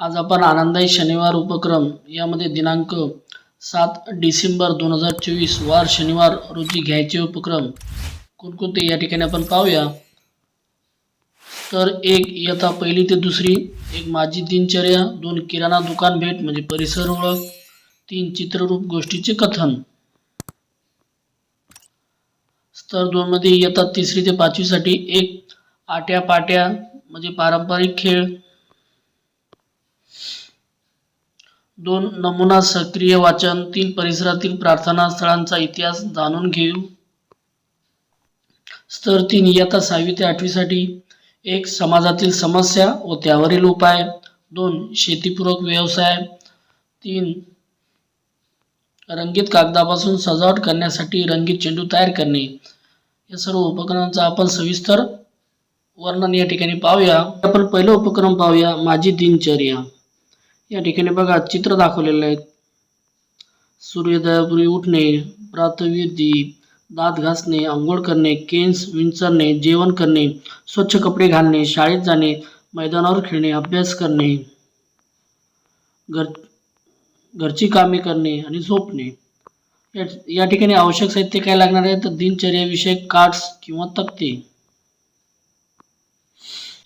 आज आपण आनंदाई शनिवार उपक्रम यामध्ये दिनांक सात डिसेंबर दोन हजार चोवीस वार शनिवार रोजी घ्यायचे उपक्रम. कोणकोणते या ठिकाणी आपण पाहूया. तर एक इयता पहिली ते दुसरी एक माझी दिनचर्या दोन किराणा दुकान भेट म्हणजे परिसर ओळख तीन चित्ररूप गोष्टीचे कथन. स्तर दोनमध्ये इयत्ता तिसरी ते पाचवीसाठी एक आट्या पाट्या म्हणजे पारंपरिक खेळ दोन नमुना सक्रिय वाचन तीन परिसरातील प्रार्थना स्थळांचा इतिहास जाणून घेऊ. स्तर तीन इयत्ता सहावी ते आठवीसाठी एक समाजातील समस्या व त्यावरील उपाय. दोन शेतीपूरक व्यवसाय. तीन रंगीत कागदापासून सजावट करण्यासाठी रंगीत चेंडू तयार करणे. या सर्व उपकरणांचा आपण सविस्तर वर्णन या ठिकाणी पाहूया. आपण पहिला उपक्रम पाहूया माझी दिनचर्या. या ठिकाणी बघा चित्र दाखवलेलं आहे सूर्योदयापूर्वी उठणे प्रातविधी दात घासणे आंघोळ करणे केस विंचरणे जेवण करणे स्वच्छ कपडे घालणे शाळेत जाणे मैदानावर खेळणे अभ्यास करणे घर घरची कामे करणे आणि झोपणे. या या ठिकाणी आवश्यक साहित्य काय लागणार आहे? तर दिनचर्याविषयक कार्ड्स किंवा तक्ते.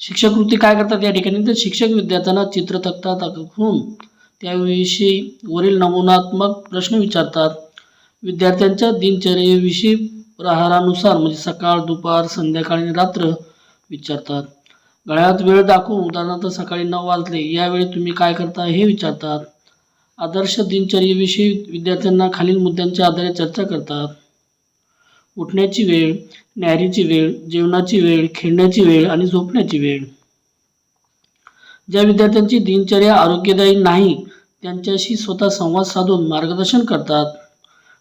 शिक्षक वृत्ती काय करतात? या ठिकाणी तर शिक्षक विद्यार्थ्यांना चित्र तक्ता दाखवून त्याविषयी वरील नमुनात्मक प्रश्न विचारतात. विद्यार्थ्यांच्या दिनचर्येविषयी प्रहारानुसार म्हणजे सकाळ दुपार संध्याकाळ आणि रात्र विचारतात. गळ्यात वेळ दाखवून उदाहरणार्थ सकाळी नऊ वाजले यावेळी तुम्ही काय करता हे विचारतात. आदर्श दिनचर्येविषयी विद्यार्थ्यांना खालील मुद्द्यांच्या आधारे चर्चा करतात. उठण्याची वेळ न्यारीची वेळ जेवणाची वेळ खेळण्याची वेळ आणि झोपण्याची वेळ. ज्या विद्यार्थ्यांची दिनचर्या आरोग्यदायी नाही त्यांच्याशी स्वतः संवाद साधून मार्गदर्शन करतात.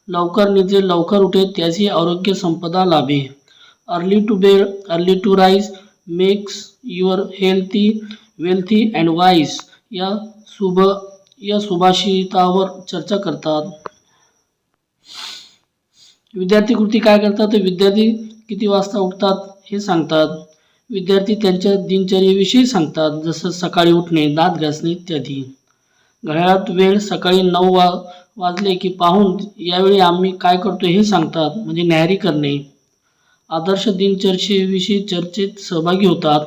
लवकर निद्रे लवकर उठे त्याची आरोग्य संपदा लाभे. Early to bed early to rise makes your healthy wealthy and wise या शुभ या सुभाषितावर चर्चा करतात. विद्यार्थी कृती काय करतात? तर विद्यार्थी किती वाजता उठतात हे सांगतात. विद्यार्थी त्यांच्या दिनचर्येविषयी सांगतात जसं सकाळी उठणे दात घासणे इत्यादी. घड्याळात वेळ सकाळी नऊ वा वाजले की पाहून यावेळी आम्ही काय करतो हे सांगतात म्हणजे न्याहारी करणे. आदर्श दिनचर्येविषयी चर्चेत सहभागी होतात.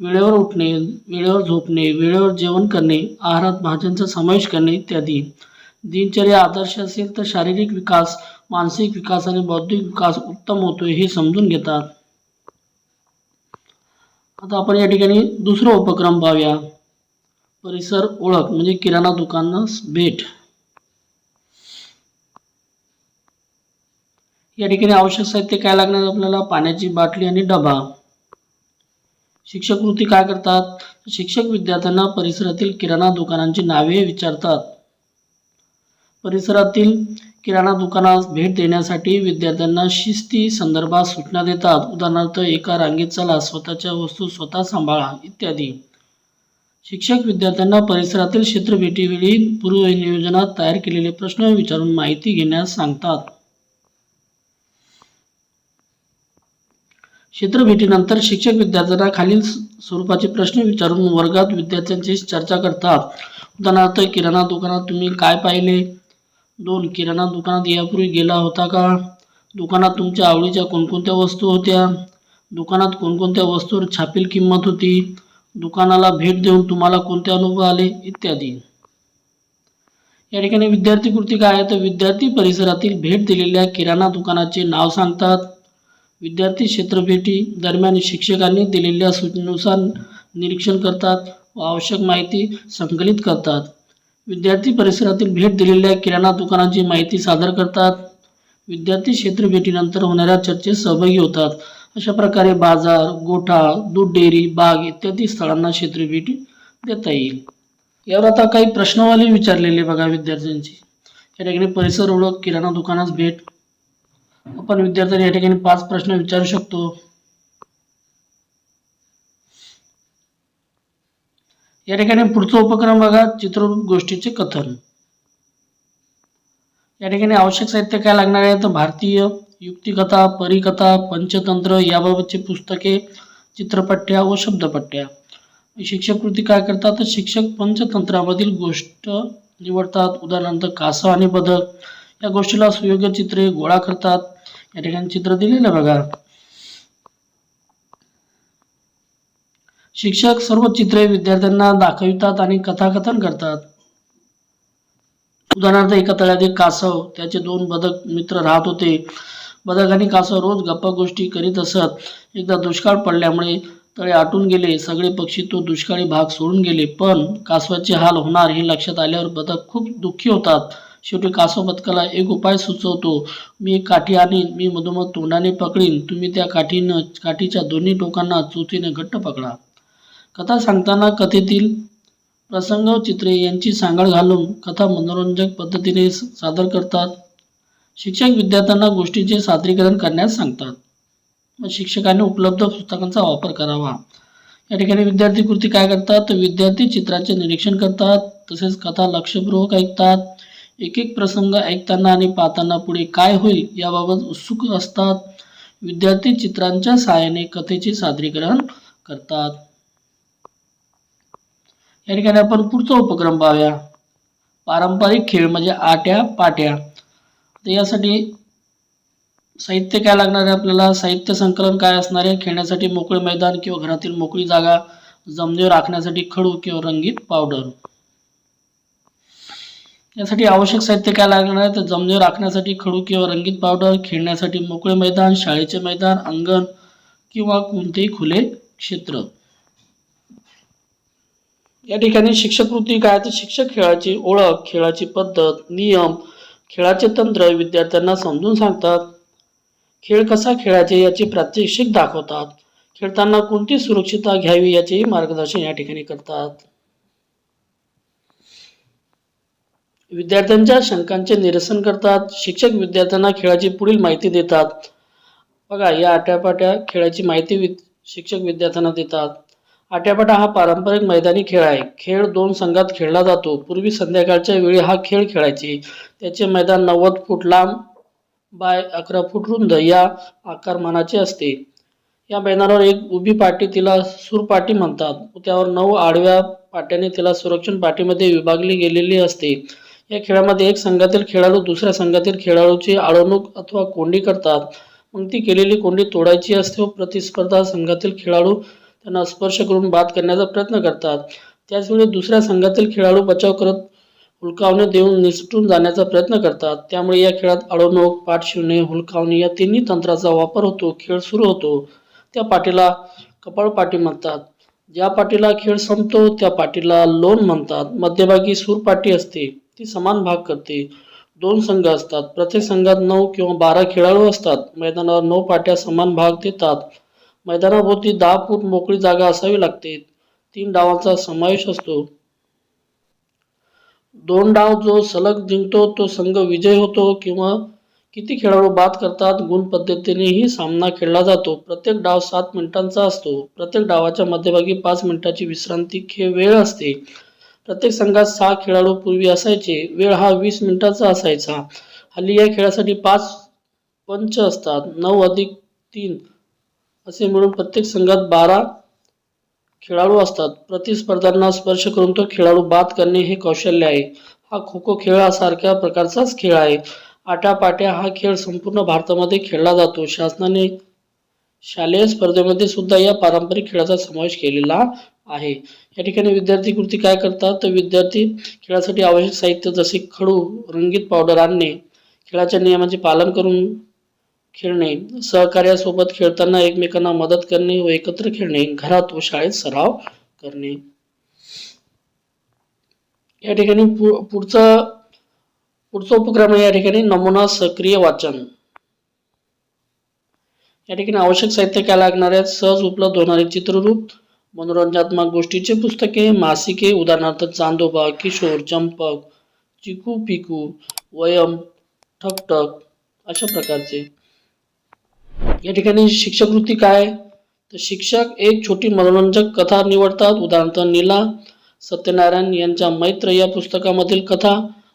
वेळेवर उठणे वेळेवर झोपणे वेळेवर जेवण करणे आहारात भाज्यांचा समावेश करणे इत्यादी. दिनचर्या आदर्श असेल तर शारीरिक विकास मानसिक विकास आणि बौद्धिक विकास उत्तम होतोय हे समजून घेतात. आता आपण या ठिकाणी दुसरा उपक्रम पाहूया. परिसर ओळख म्हणजे किराणा दुकानास भेट. या ठिकाणी आवश्यक साहित्य काय लागणार आपल्याला? पाण्याची बाटली आणि डबा. शिक्षक वृत्ती काय करतात? शिक्षक विद्यार्थ्यांना परिसरातील किराणा दुकानांची नावे विचारतात. परिसरातील किराणा दुकानास भेट देण्यासाठी विद्यार्थ्यांना शिस्ती संदर्भात सूचना देतात. उदाहरणार्थ एका रांगेत चला स्वतःच्या वस्तू स्वतः सांभाळा इत्यादी. शिक्षक विद्यार्थ्यांना परिसरातील क्षेत्रभेटीवेळी पूर्वनियोजनात तयार केलेले प्रश्न विचारून माहिती घेण्यास सांगतात. क्षेत्रभेटीनंतर शिक्षक विद्यार्थ्यांना खालील स्वरूपाचे प्रश्न विचारून वर्गात विद्यार्थ्यांची चर्चा करतात. उदाहरणार्थ किराणा दुकानात तुम्ही काय पाहिले? दोन किराणा दुकानात यापूर्वी गेला होता का? दुकानात तुमच्या आवडीच्या कोणकोणत्या वस्तू होत्या? दुकानात कोणकोणत्या वस्तूवर छापील किंमत होती? दुकानाला भेट देऊन तुम्हाला कोणते अनुभव आले? इत्यादी. या ठिकाणी विद्यार्थी कृती काय आहे? तर विद्यार्थी परिसरातील भेट दिलेल्या किराणा दुकानाचे नाव सांगतात. विद्यार्थी क्षेत्रभेटी दरम्यान शिक्षकांनी दिलेल्या सूचनेनुसार निरीक्षण करतात व आवश्यक माहिती संकलित करतात. विद्यार्थी परिसरातील भेट दिलेल्या किराणा दुकानाची माहिती सादर करतात. विद्यार्थी क्षेत्रभेटीनंतर होणाऱ्या चर्चेत सहभागी होतात. अशा प्रकारे बाजार गोठा दूध डेअरी बाग इत्यादी स्थळांना क्षेत्रभेटी देता येईल. यावर आता काही प्रश्नावली विचारलेले बघा विद्यार्थ्यांची. या ठिकाणी परिसर ओळख किराणा दुकानास भेट. आपण विद्यार्थ्यांनी या ठिकाणी पाच प्रश्न विचारू शकतो. या ठिकाणी पुढचा उपक्रम बघा चित्ररूप गोष्टीचे कथन. या ठिकाणी आवश्यक साहित्य काय लागणार आहे? तर भारतीय युक्तिकथा परिकथा पंचतंत्र याबाबतची पुस्तके चित्रपट्ट्या व शब्दपट्ट्या. शिक्षक कृती काय करतात? तर शिक्षक पंचतंत्रामधील गोष्ट निवडतात. उदाहरणार्थ कासव आणि बदक. या गोष्टीला सुयोग्य चित्रे गोळा करतात. या ठिकाणी चित्र दिलेलं बघा. शिक्षक सर्व चित्रे विद्यार्थ्यांना दाखवितात आणि कथाकथन करतात. उदाहरणार्थ एका तळ्यात एक कासव त्याचे दोन बदक मित्र राहत होते. बदक आणि कासव रोज गप्पा गोष्टी करीत असत. एकदा दुष्काळ पडल्यामुळे तळे आटून गेले. सगळे पक्षी तो दुष्काळी भाग सोडून गेले. पण कासवाचे हाल होणार हे लक्षात आल्यावर बदक खूप दुःखी होतात. शेवटी कासव बदकाला एक उपाय सुचवतो. मी एक काठी आणीन मी मधोमध तोंडाने पकडीन. तुम्ही त्या काठीनं काठीच्या दोन्ही टोकांना चोचीने घट्ट पकडा. कथा सांगताना कथेतील प्रसंग चित्रे यांची सांगड घालून कथा मनोरंजक पद्धतीने सादर करतात. शिक्षक विद्यार्थ्यांना गोष्टींचे सादरीकरण करण्यास सांगतात. मग शिक्षकांनी उपलब्ध पुस्तकांचा वापर करावा. या ठिकाणी विद्यार्थी कृती काय करतात? तर विद्यार्थी चित्राचे निरीक्षण करतात. तसेच कथा लक्षपूर्वक ऐकतात. एक एक प्रसंग ऐकताना आणि पाहताना पुढे काय होईल याबाबत उत्सुक असतात. विद्यार्थी चित्रांच्या सहाय्याने कथेचे सादरीकरण करतात. या ठिकाणी आपण पुढचा उपक्रम पाहूया. पारंपरिक खेळ म्हणजे आट्या पाट्या. तर यासाठी साहित्य काय लागणार आहे आपल्याला? साहित्य संकलन काय असणार आहे? खेळण्यासाठी मोकळे मैदान किंवा घरातील मोकळी जागा जमिनीवर राखण्यासाठी खडू किंवा रंगीत पावडर. यासाठी आवश्यक साहित्य काय लागणार आहे? तर जमिनीवर राखण्यासाठी खडू किंवा रंगीत पावडर खेळण्यासाठी मोकळे मैदान शाळेचे मैदान अंगण किंवा कोणतेही खुले क्षेत्र. या ठिकाणी शिक्षक वृत्ती काय तर शिक्षक खेळाची ओळख खेळाची पद्धत नियम खेळाचे तंत्र विद्यार्थ्यांना समजून सांगतात. खेळ कसा खेळायचे याचे प्रात्यक्षिक दाखवतात. खेळताना कोणती सुरक्षितता घ्यावी याचेही मार्गदर्शन या ठिकाणी करतात. विद्यार्थ्यांच्या शंकांचे निरसन करतात. शिक्षक विद्यार्थ्यांना खेळाची पुढील माहिती देतात. बघा या आट्यापाट्या खेळाची माहिती शिक्षक विद्यार्थ्यांना देतात. आट्यापाटा हा पारंपरिक मैदानी खेळ आहे. खेळ दोन संघात खेळला जातो. पूर्वी संध्याकाळच्या वेळी हा खेळ खेळायचे. त्याचे मैदान नव्वद फूट लांब बाय अकरा फूट रुंद या आकारमानाचे असते. या मैदानावर एक उभी पाटी तिला सूरपाटी म्हणतात. त्यावर नऊ आडव्या पाट्याने तिला सुरक्षण पाटीमध्ये विभागली गेलेली असते. या खेळामध्ये एक संघातील खेळाडू दुसऱ्या संघातील खेळाडूची आळवणूक अथवा कोंडी करतात. मग ती केलेली कोंडी तोडायची असते व प्रतिस्पर्धा संघातील खेळाडू त्यांना स्पर्श करून बाद करण्याचा प्रयत्न करतात. त्याचवेळी दुसऱ्या संघातील खेळाडू बचाव करत हुलकावणे देऊन निसटून जाण्याचा प्रयत्न करतात. त्यामुळे या खेळात अडवणूक पाठ शिवणे हुलकावणे या तिन्ही तंत्राचा वापर होतो खेळ सुरू होतो. त्या पाटीला कपाळपाटी म्हणतात. ज्या पाटीला खेळ संपतो त्या पाटीला लोन म्हणतात. मध्यभागी सूरपाटी असते ती समान भाग करते. दोन संघ असतात. प्रत्येक संघात नऊ किंवा बारा खेळाडू असतात. मैदानावर नऊ पाट्या समान भाग देतात. मैदानाभोवती दहा फूट मोकळी जागा असावी लागते. तीन डावांचा समावेश असतो. दोन डाव जो सलग जिंकतो तो संघ विजय होतो किंवा किती खेळाडू बाद करतात गुण पद्धतीनेही सामना खेळला जातो. प्रत्येक डाव सात मिनिटांचा असतो. प्रत्येक डावाच्या मध्यभागी पाच मिनिटाची विश्रांती खेळ वेळ असते. प्रत्येक संघात सहा खेळाडू पूर्वी असायचे. वेळ हा वीस मिनिटाचा असायचा. हल्ली या खेळासाठी पाच पंच असतात. नऊ अधिक तीन असे मिळून प्रत्येक संघात बारा खेळाडू असतात. प्रतिस्पर्धांना स्पर्श करून तो खेळाडू बाद करणे हे कौशल्य आहे. हा खो खो खेळासारख्या प्रकारचाच खेळ आहे. आट्यापाट्या हा खेळ संपूर्ण भारतामध्ये खेळला जातो. शासनाने शालेय स्पर्धेमध्ये सुद्धा या पारंपरिक खेळाचा समावेश केलेला आहे. या ठिकाणी विद्यार्थी कृती काय करतात? तर विद्यार्थी खेळासाठी आवश्यक साहित्य जसे खडू रंगीत पावडर आणणे खेळाच्या नियमांचे पालन करून खेळणे सहकार्यासोबत खेळताना एकमेकांना मदत करणे व एकत्र खेळणे घरात व शाळेत सराव करणे. या ठिकाणी पुढचा पुढचा उपक्रम आहे या ठिकाणी नमुना सक्रिय वाचन. या ठिकाणी आवश्यक साहित्य काय लागणार आहेत सहज उपलब्ध होणारे चित्ररूप मनोरंजनात्मक गोष्टीचे पुस्तके मासिके उदाहरणार्थ चांदोबा किशोर चंपक चिकू पिकू वयम ठकटक अशा प्रकारचे. या ठिकाणी शिक्षक वृत्ती काय? तर शिक्षक एक छोटी मनोरंजक कथा निवडतात. उदाहरणार्थ नीला सत्यनारायण यांच्या मैत्र या पुस्तकामधील कथा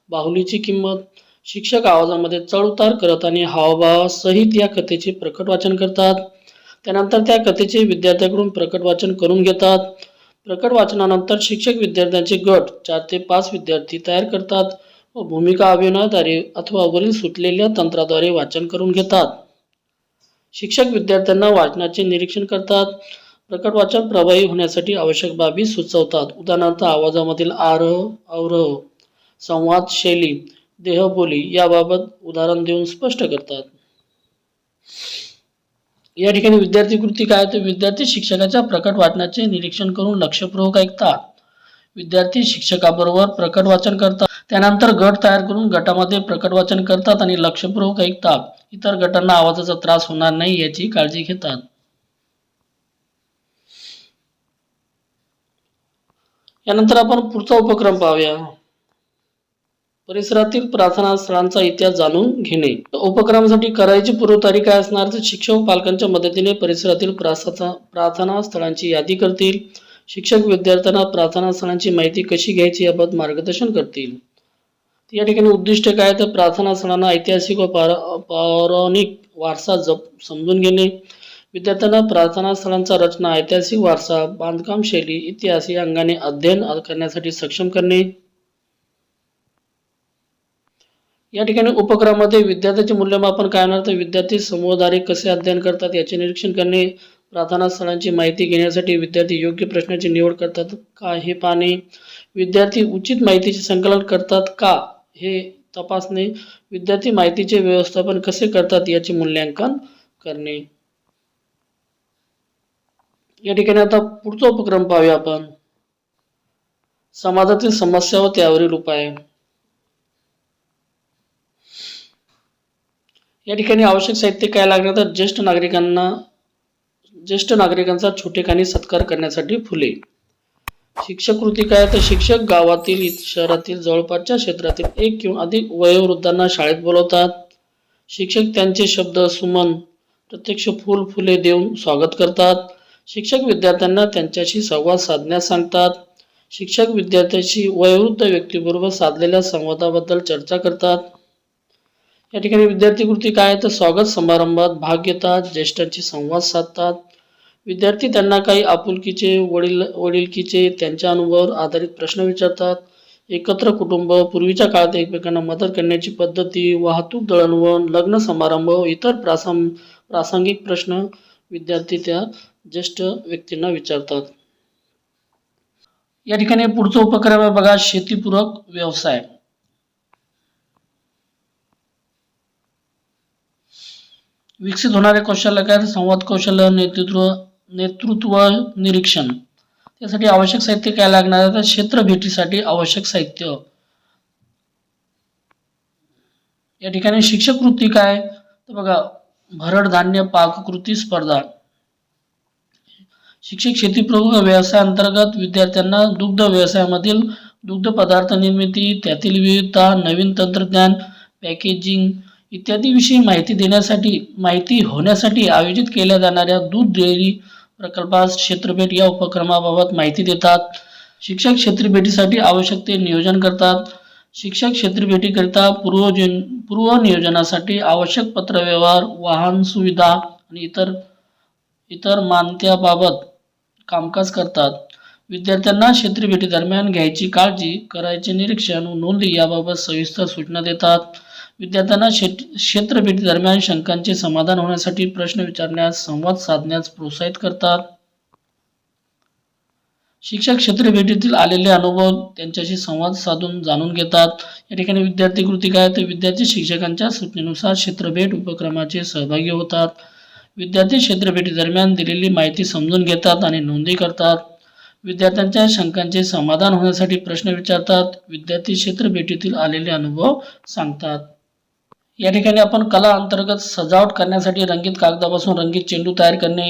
बाहुलीची किंमत. शिक्षक आवाजामध्ये चढउतार करत आणि हावभावासहित या कथेचे प्रकट वाचन करतात. त्यानंतर त्या कथेचे विद्यार्थ्यांकडून प्रकट वाचन करून घेतात. प्रकट वाचनानंतर शिक्षक विद्यार्थ्यांचे गट चार ते पाच विद्यार्थी तयार करतात व भूमिका अभिनयाद्वारे अथवा वरील सुटलेल्या तंत्राद्वारे वाचन करून घेतात. शिक्षक विद्यार्थ्यांना वाचनाचे निरीक्षण करतात. प्रकट वाचन प्रभावी होण्यासाठी आवश्यक बाबी सुचवतात. उदाहरणार्थ आवाजामधील आरह अवरह संवाद शैली देहबोली याबाबत उदाहरण देऊन स्पष्ट करतात. या ठिकाणी विद्यार्थी कृती काय? तर विद्यार्थी शिक्षकाच्या प्रकट वाचनाचे निरीक्षण करून लक्षपूर्वक ऐकतात. विद्यार्थी शिक्षकाबरोबर प्रकट वाचन करतात. त्यानंतर गट तयार करून गटामध्ये प्रकट वाचन करतात आणि लक्षपूर्वक ऐकतात. इतर गटांना आवाजाचा त्रास होणार नाही याची काळजी घेतात. यानंतर आपण पुढचा उपक्रम पाहूया. परिसरातील प्रार्थना स्थळांचा इतिहास जाणून घेणे. उपक्रमासाठी करायची पूर्व तारीख काय असणार? तर शिक्षक पालकांच्या मदतीने परिसरातील प्रार्थना प्रार्थना स्थळांची यादी करतील. शिक्षक विद्यार्थ्यांना प्रार्थना स्थळांची माहिती कशी घ्यायची याबाबत मार्गदर्शन करतील. या ठिकाणी उद्दिष्ट काय? तर प्रार्थना स्थळांना ऐतिहासिक व पौराणिक वारसा जप समजून घेणे. विद्यार्थ्यांना प्रार्थना स्थळांचा रचना ऐतिहासिक वारसा बांधकाम शैली इतिहास या अंगाने अध्ययन करण्यासाठी सक्षम करणे. या ठिकाणी उपक्रमामध्ये विद्यार्थ्याचे मूल्यमापन काय होणार? तर विद्यार्थी समूहद्वारे कसे अध्ययन करतात याचे निरीक्षण करणे. प्रार्थना स्थळांची माहिती घेण्यासाठी विद्यार्थी योग्य प्रश्नाची निवड करतात का हे पाहणे. विद्यार्थी उचित माहितीचे संकलन करतात का? हे तपासणे विद्यार्थी माहितीचे व्यवस्थापन कसे करतात याचे मूल्यांकन करणे. या ठिकाणी आता पुढचा उपक्रम पाहूया आपण. समाजातील समस्या व त्यावरील उपाय. या ठिकाणी आवश्यक साहित्य काय लागणार तर ज्येष्ठ नागरिकांना ज्येष्ठ नागरिकांचा छोटेखानी सत्कार करण्यासाठी फुले. शिक्षक कृती काय तर शिक्षक गावातील शहरातील जवळपासच्या क्षेत्रातील एक किंवा अधिक वयोवृद्धांना शाळेत बोलवतात. शिक्षक त्यांचे शब्द सुमन प्रत्यक्ष फूल फुले देऊन स्वागत करतात. शिक्षक विद्यार्थ्यांना त्यांच्याशी संवाद साधण्यास सांगतात. शिक्षक विद्यार्थ्याशी वयोवृद्ध व्यक्तीबरोबर साधलेल्या संवादाबद्दल चर्चा करतात. या ठिकाणी विद्यार्थी कृती काय आहे तर स्वागत समारंभात भाग घेतात ज्येष्ठांशी संवाद साधतात. विद्यार्थी त्यांना काही आपुलकीचे वडील वडीलकीचे त्यांच्या अनुभवावर आधारित प्रश्न विचारतात. एकत्र कुटुंब पूर्वीच्या काळात एकमेकांना मदत करण्याची पद्धती वाहतूक दळणवळण लग्न समारंभ इतर प्रासं प्रासंगिक प्रश्न विद्यार्थी त्या ज्येष्ठ व्यक्तींना विचारतात. या ठिकाणी पुढचा उपक्रम आहे बघा शेतीपूरक व्यवसाय. विकसित होणारे कौशल्य काय? संवाद कौशल्य नेतृत्व नेतृत्व निरीक्षण. त्यासाठी आवश्यक साहित्य काय लागणार? आहे तर क्षेत्र भेटीसाठी आवश्यक साहित्य. या ठिकाणी शिक्षक वृत्ती काय? तर बघा भरड धान्य पाककृती स्पर्धा. शिक्षक शेतीपूर्वक व्यवसाय अंतर्गत विद्यार्थ्यांना दुग्ध व्यवसायामधील दुग्ध पदार्थ निर्मिती त्यातील विविधता नवीन तंत्रज्ञान पॅकेजिंग इत्यादी विषयी माहिती देण्यासाठी माहिती होण्यासाठी आयोजित केल्या जाणाऱ्या दूध डेअरी प्रकल्पास क्षेत्रभेट या उपक्रमाबाबत माहिती देतात. शिक्षक क्षेत्रभेटीसाठी आवश्यक ते नियोजन करतात. शिक्षक क्षेत्रभेटीकरिता पूर्वजन पूर्व नियोजनासाठी आवश्यक पत्रव्यवहार वाहन सुविधा आणि इतर इतर मानत्याबाबत कामकाज करतात. विद्यार्थ्यांना क्षेत्रभेटीदरम्यान घ्यायची काळजी करायचे निरीक्षण नोंदी याबाबत सविस्तर सूचना देतात. विद्यार्थ्यांना क्षेत्र क्षेत्रभेटी दरम्यान शंकांचे समाधान होण्यासाठी प्रश्न विचारण्यास संवाद साधण्यास प्रोत्साहित करतात. शिक्षक क्षेत्रभेटीतील आलेले अनुभव त्यांच्याशी संवाद साधून जाणून घेतात. या ठिकाणी विद्यार्थी कृती काय तर विद्यार्थी शिक्षकांच्या सूचनेनुसार क्षेत्रभेट उपक्रमाचे सहभागी होतात. विद्यार्थी क्षेत्रभेटी दरम्यान दिलेली माहिती समजून घेतात आणि नोंदी करतात. विद्यार्थ्यांच्या शंकांचे समाधान होण्यासाठी प्रश्न विचारतात. विद्यार्थी क्षेत्रभेटीतील आलेले अनुभव सांगतात. या ठिकाणी आपण कला अंतर्गत सजावट करण्यासाठी रंगीत कागदापासून रंगीत चेंडू तयार करणे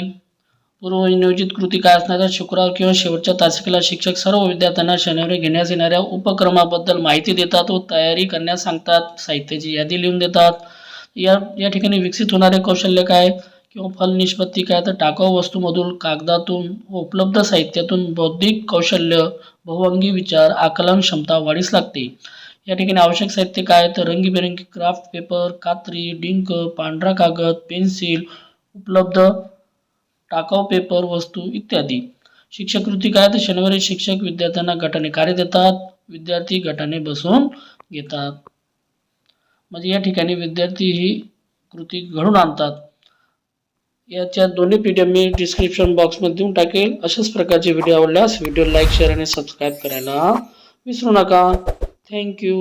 पूर्वनियोजित कृती काय असणार शुक्रवार किंवा शेवटच्या तासिकेला शिक्षक सर्व विद्यार्थ्यांना शनिवारी घेण्यात येणाऱ्या उपक्रमाबद्दल माहिती देतात व तयारी करण्यास सांगतात साहित्याची यादी लिहून देतात. या या ठिकाणी विकसित होणारे कौशल्य काय किंवा फल निष्पत्ती काय? तर टाकाऊ वस्तूमधून कागदातून व उपलब्ध साहित्यातून बौद्धिक कौशल्य बहुअंगी विचार आकलन क्षमता वाढीस लागते. या ठिकाणी आवश्यक साहित्य काय तर रंगीबेरंगी क्राफ्ट पेपर कात्री डिंक पांढरा कागद पेन्सिल उपलब्ध टाकाऊ पेपर वस्तू इत्यादी. शिक्षक कृती काय? तर शनिवारी शिक्षक विद्यार्थ्यांना गटाने कार्य देतात. विद्यार्थी गटाने बसून घेतात. म्हणजे या ठिकाणी विद्यार्थी ही कृती घडून आणतात. याच्या दोन्ही पी डी एफ मी डिस्क्रिप्शन बॉक्समध्ये देऊन टाकेल. अशाच प्रकारचे व्हिडिओ आवडल्यास व्हिडिओ लाईक शेअर आणि सबस्क्राईब करायला विसरू नका. थँक्यू